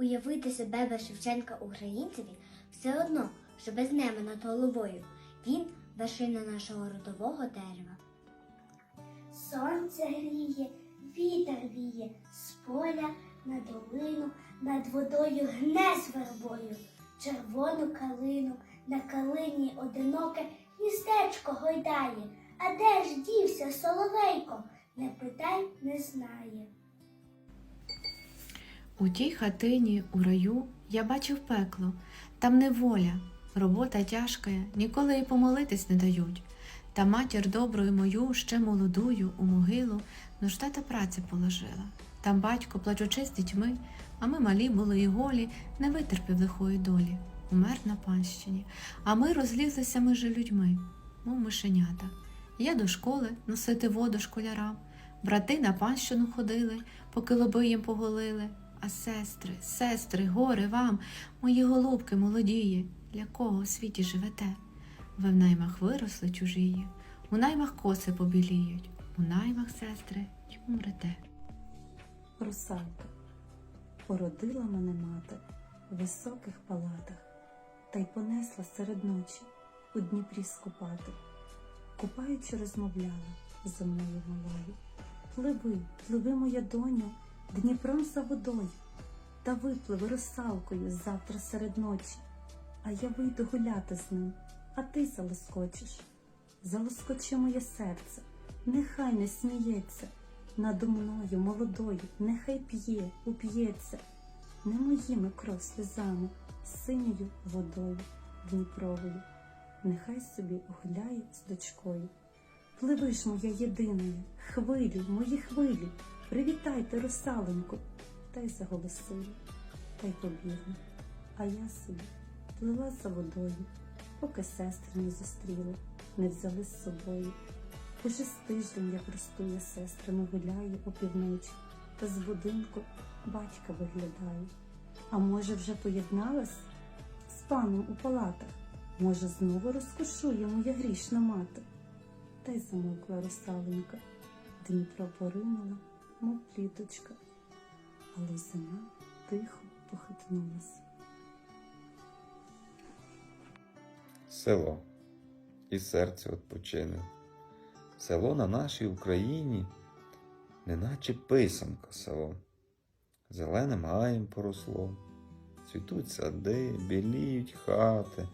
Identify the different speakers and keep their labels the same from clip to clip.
Speaker 1: Уявити себе без Шевченка українцеві все одно, що без неба над головою. Він вершина нашого родового дерева.
Speaker 2: Сонце гріє, вітер віє, з поля на долину, над водою гне з вербою, червону калину, на калині одиноке гніздечко гойдає. А де ж дівся соловейко? Не питай, не знає.
Speaker 3: У тій хатині, у раю, я бачив пекло, там неволя, робота тяжка, ніколи й помолитись не дають. Та матір доброю мою, ще молодую, у могилу, нужда та праця положила. Там батько, плачучи з дітьми, а ми малі були і голі, не витерпів лихої долі. Умер на панщині, а ми розлізлися ми же людьми, мов мишенята. Я до школи носити воду школярам, брати на панщину ходили, поки лоби їм поголили. А сестри, сестри, горе вам, мої голубки молодії, для кого у світі живете? Ви в наймах виросли чужії, у наймах коси побіліють, у наймах, сестри, й умрете.
Speaker 4: Русалка, породила мене мати в високих палатах, та й понесла серед ночі у Дніпрі скупати. Купаючи, розмовляла зо мною малою. Пливи, пливи, моя доню, Дніпром за водою, та випливи русалкою завтра серед ночі, а я вийду гуляти з ним, а ти залоскочиш. Залоскочи моє серце, нехай не сміється, надо мною молодою, нехай п'є, уп'ється, не моїми кров сльозами, синьою водою Дніпровою, нехай собі гуляє з дочкою. Пливи ж моя єдиною, хвилі, мої хвилі, привітайте русаленьку, та й заголосили, та й побігли. А я собі плила за водою, поки сестри не зустріли, не взяли з собою. Уже з тиждень, я сестрами гуляю опівночі, та з будинку батька виглядаю. А може, вже поєдналась з паном у палатах? Може, знову розкошує моя грішна мати? Та й замовкла русаленька, Дніпро поринула, мов пліточка, але зима тихо похитнулась.
Speaker 5: село, і серце відпочине. Село на нашій Україні, неначе писанка село. Зеленим гаєм поросло, цвітуть сади, біліють хати,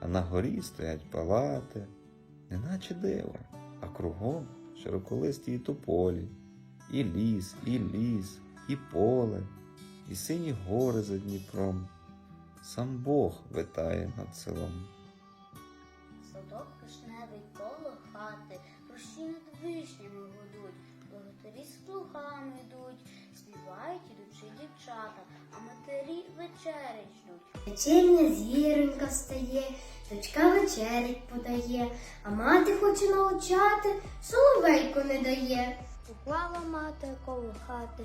Speaker 5: а на горі стоять палати, неначе диво, а кругом широколисті і тополі, і ліс, і ліс, і поле, і сині гори за Дніпром. Сам Бог витає над селом.
Speaker 2: Садок кишневий коло хати, рощі над вишнями гудуть, богатирі з плугами йдуть, співають ідучи дівчата, а матері вечерять ждуть.
Speaker 1: Вечірня зіронька встає, дочка вечерять подає, а мати хоче научати, соловейку не дає.
Speaker 2: Поклала мати коло хати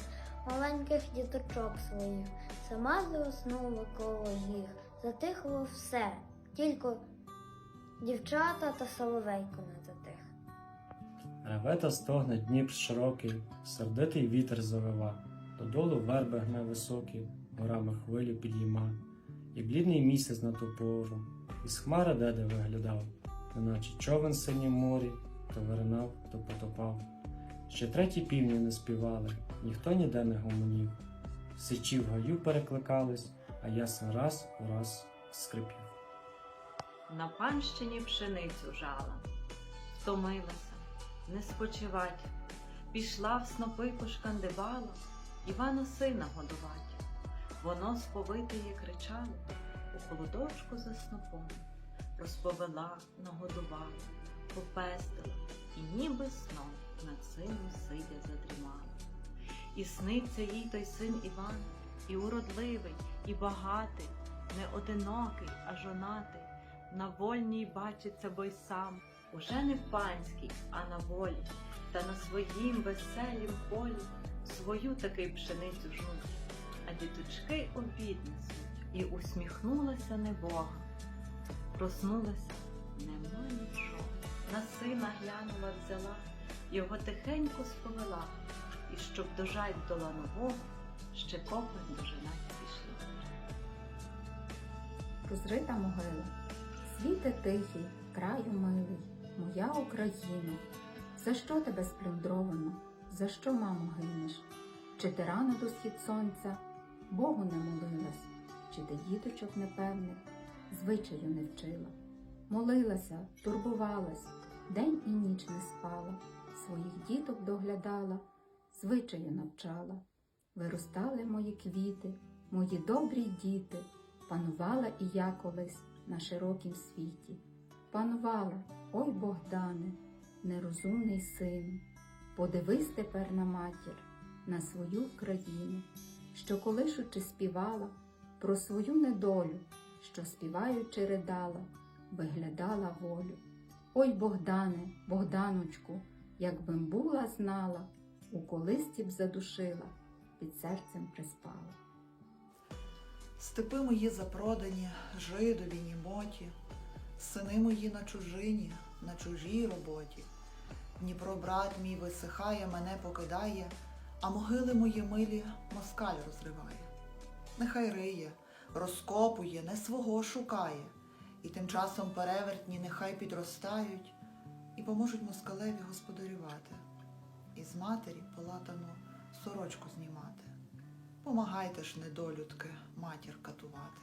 Speaker 2: маленьких діточок своїх, сама заснула коло їх, затихло все, тільки дівчата та соловейко не затих.
Speaker 6: Реве та стогне Дніпр широкий, сердитий вітер завива, додолу верби гне високі, горами хвилі підійма, і блідний місяць на ту пору, із хмари деде виглядав, неначе човен синім морі, то виринав, то потопав. Ще треті півні не співали, ніхто ніде не гомонів. Сичі в гаю перекликались, а ясен раз у раз скрипів.
Speaker 7: На панщині пшеницю жала, втомилася, не спочивать, пішла в снопи пошкандибала, Івана сина годувать. Воно сповитиє кричало, у холодочку за снопом, розповела, нагодувала, попестила, і ніби сном над сином сидя задрімала. І сниться їй той син Іван, і уродливий, і багатий, не одинокий, а жонатий. На вольній бачиться бой сам, уже не в панській, а на волі, та на своїм веселім полі свою таки пшеницю жнуть, а діточки обід несуть, і усміхнулася небога. Проснулася, нема нічого. На сина глянула, взяла, його тихенько сповела, і щоб до ланового, ще копи дожинать пішла.
Speaker 8: розрита могила. Світе тихий, краю милий, моя Україно, за що тебе сплюндровано, за що, мамо, гинеш? Чи ти рано до схід сонця Богу не молилась, чи ти діточок непевних звичаю не вчила? Молилася, турбувалась, день і ніч не спала, своїх діток доглядала, звичаю навчала. Виростали мої квіти, мої добрі діти, панувала і я колись на широкім світі. Панувала, ой Богдане, нерозумний сину, подивись тепер на матір, на свою країну, що колишучи співала про свою недолю, що співаючи ридала, виглядала волю. Ой Богдане, Богданочку, якби була знала, у колисці б задушила, під серцем приспала.
Speaker 9: Степи мої запродані, жидові, німоті, сини мої на чужині, на чужій роботі. Дніпро брат мій висихає, мене покидає, а могили мої милі москаль розриває. Нехай риє, розкопує, не свого шукає, і тим часом перевертні нехай підростають і поможуть москалеві господарювати, і з матері полатану сорочку знімати. Помагайте ж, недолюдки, матір катувати.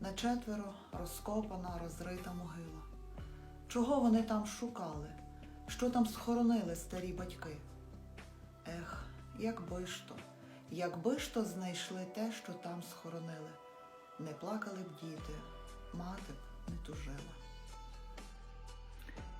Speaker 9: На четверо розкопана, розрита могила. Чого вони там шукали? Що там схоронили старі батьки? Ех, якби ж то, якби ж то знайшли те, що там схоронили. Не плакали б діти, мати б не тужила.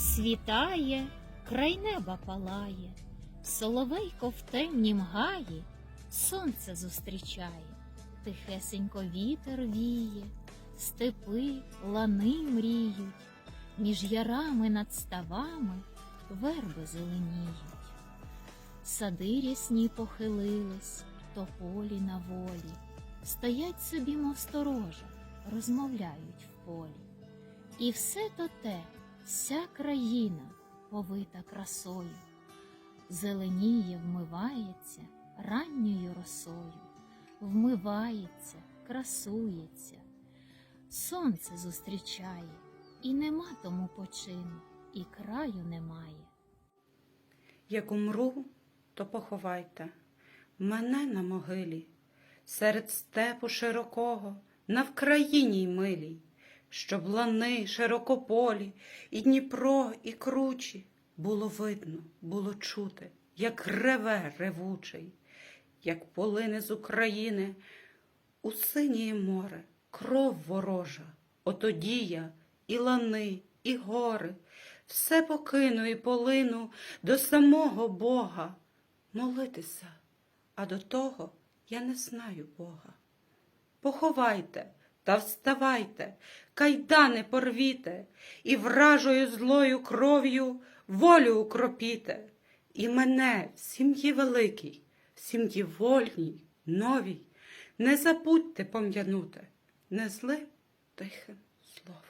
Speaker 10: Світає, край неба палає, соловейко в темнім гаї, сонце зустрічає, тихесенько вітер віє, степи, лани мріють, між ярами над ставами верби зеленіють. Сади рясні похилились, тополі на волі, стоять собі, мов сторожа, розмовляють в полі. І все то те, вся країна повита красою, зеленіє, вмивається ранньою росою, вмивається, красується, сонце зустрічає, і нема тому почину, і краю немає.
Speaker 11: Як умру, то поховайте мене на могилі, серед степу широкого, на Вкраїні милій, щоб лани широкополі, і Дніпро, і кручі. Було видно, було чути, як реве ревучий, як полине з України у синє море кров ворожа, отоді я і лани, і гори, все покину і полину до самого Бога. Молитися, а до того я не знаю Бога. Поховайте та вставайте, кайдани порвіте, і вражою злою кров'ю волю укропіте, і мене в сім'ї великій, в сім'ї вольній, новій, не забудьте пом'янути, не злим тихим словом.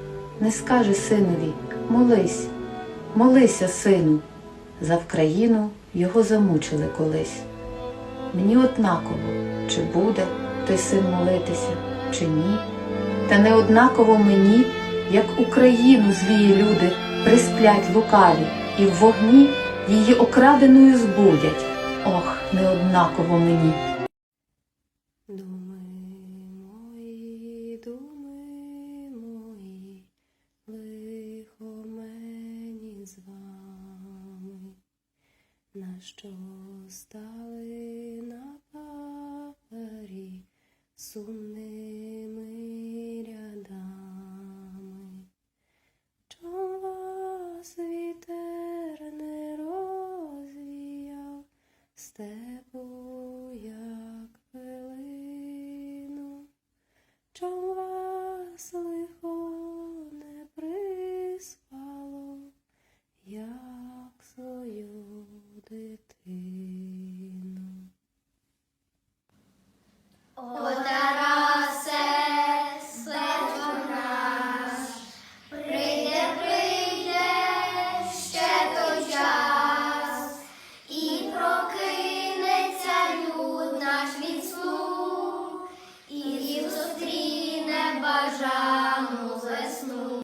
Speaker 12: не скаже синові молись, молися, сину, за Вкраїну його замучили колись. Мені однаково, чи буде той син молитися, чи ні, та не однаково мені, як Україну злії люди присплять лукаві і в вогні її окраденою збудять. Ох, не однаково мені.
Speaker 13: Що стали на папері сумними рядами. Чом вас вітер не розвіяв, степу як пилину, чом